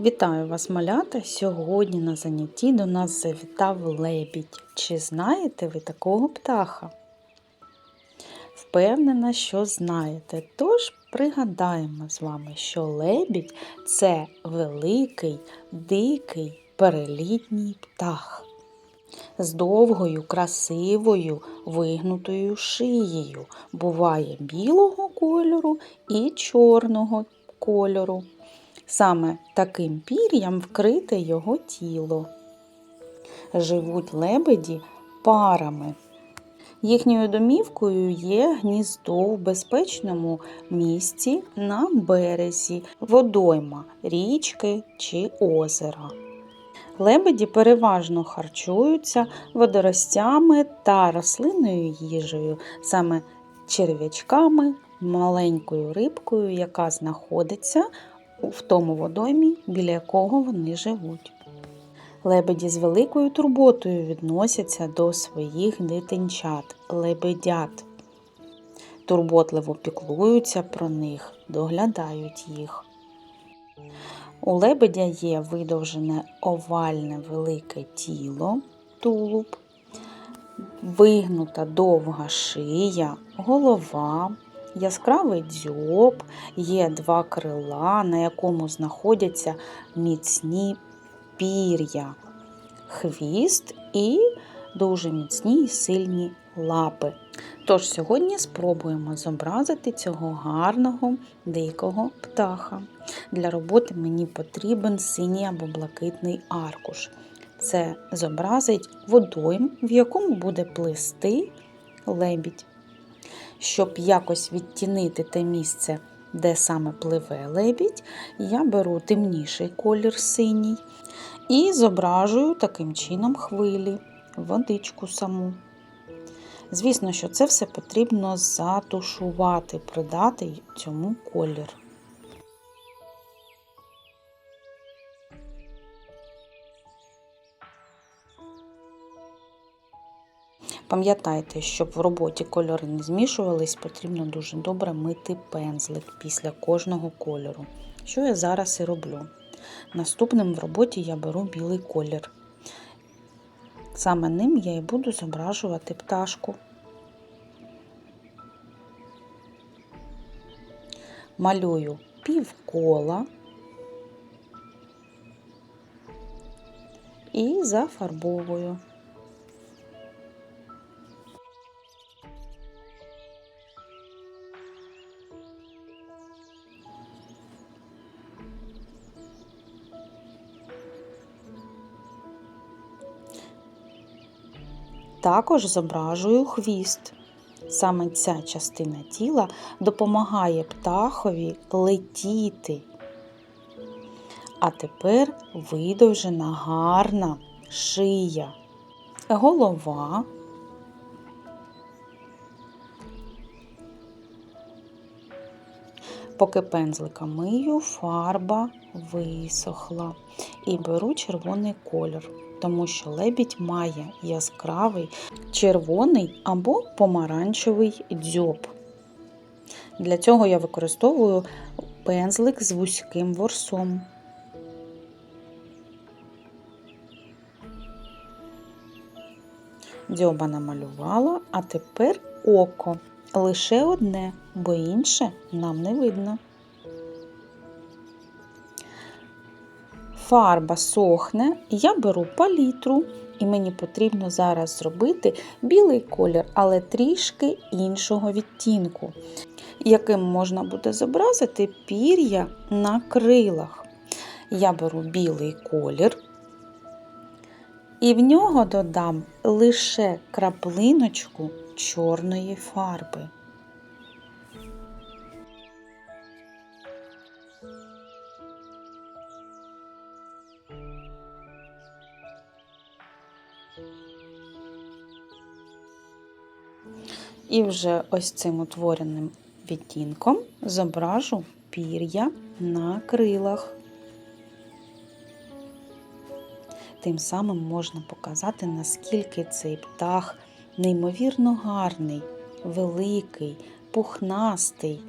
Вітаю вас, малята! Сьогодні на занятті до нас завітав лебідь. Чи знаєте ви такого птаха? Впевнена, що знаєте. Тож пригадаємо з вами, що лебідь це великий, дикий, перелітній птах. З довгою, красивою, вигнутою шиєю. Буває білого кольору і чорного кольору. Саме таким пір'ям вкрите його тіло. Живуть лебеді парами. Їхньою домівкою є гніздо в безпечному місці на березі, водойма, річки чи озера. Лебеді переважно харчуються водоростями та рослинною їжею, саме черв'ячками, маленькою рибкою, яка знаходиться в тому водоймі, біля якого вони живуть. Лебеді з великою турботою відносяться до своїх дитинчат, лебедят. Турботливо піклуються про них, доглядають їх. У лебедя є видовжене овальне велике тіло, тулуб, вигнута довга шия, голова, яскравий дзьоб, є два крила, на якому знаходяться міцні пір'я, хвіст і дуже міцні і сильні лапи. Тож сьогодні спробуємо зобразити цього гарного дикого птаха. Для роботи мені потрібен синій або блакитний аркуш. Це зобразить водойм, в якому буде плисти лебідь. Щоб якось відтінити те місце, де саме пливе лебідь, я беру темніший колір синій і зображую таким чином хвилі, водичку саму. Звісно, що це все потрібно затушувати, придати цьому колір. Пам'ятайте, щоб в роботі кольори не змішувались, потрібно дуже добре мити пензлик після кожного кольору, що я зараз і роблю. Наступним в роботі я беру білий колір. Саме ним я і буду зображувати пташку. Малюю півкола і зафарбовую. Також зображую хвіст. Саме ця частина тіла допомагає птахові летіти. А тепер видовжена гарна шия, голова. Поки пензлика мию, фарба висохла і беру червоний колір тому що лебідь має яскравий червоний або помаранчевий дзьоб. Для цього я використовую пензлик з вузьким ворсом. Дзьоба намалювала, а тепер око. Лише одне, бо інше нам не видно. Фарба сохне, я беру палітру, і мені потрібно зараз зробити білий колір, але трішки іншого відтінку, яким можна буде зобразити пір'я на крилах. Я беру білий колір. І в нього додам лише краплиночку чорної фарби. І вже ось цим утвореним відтінком зображу пір'я на крилах. Тим самим можна показати, наскільки цей птах неймовірно гарний, великий, пухнастий.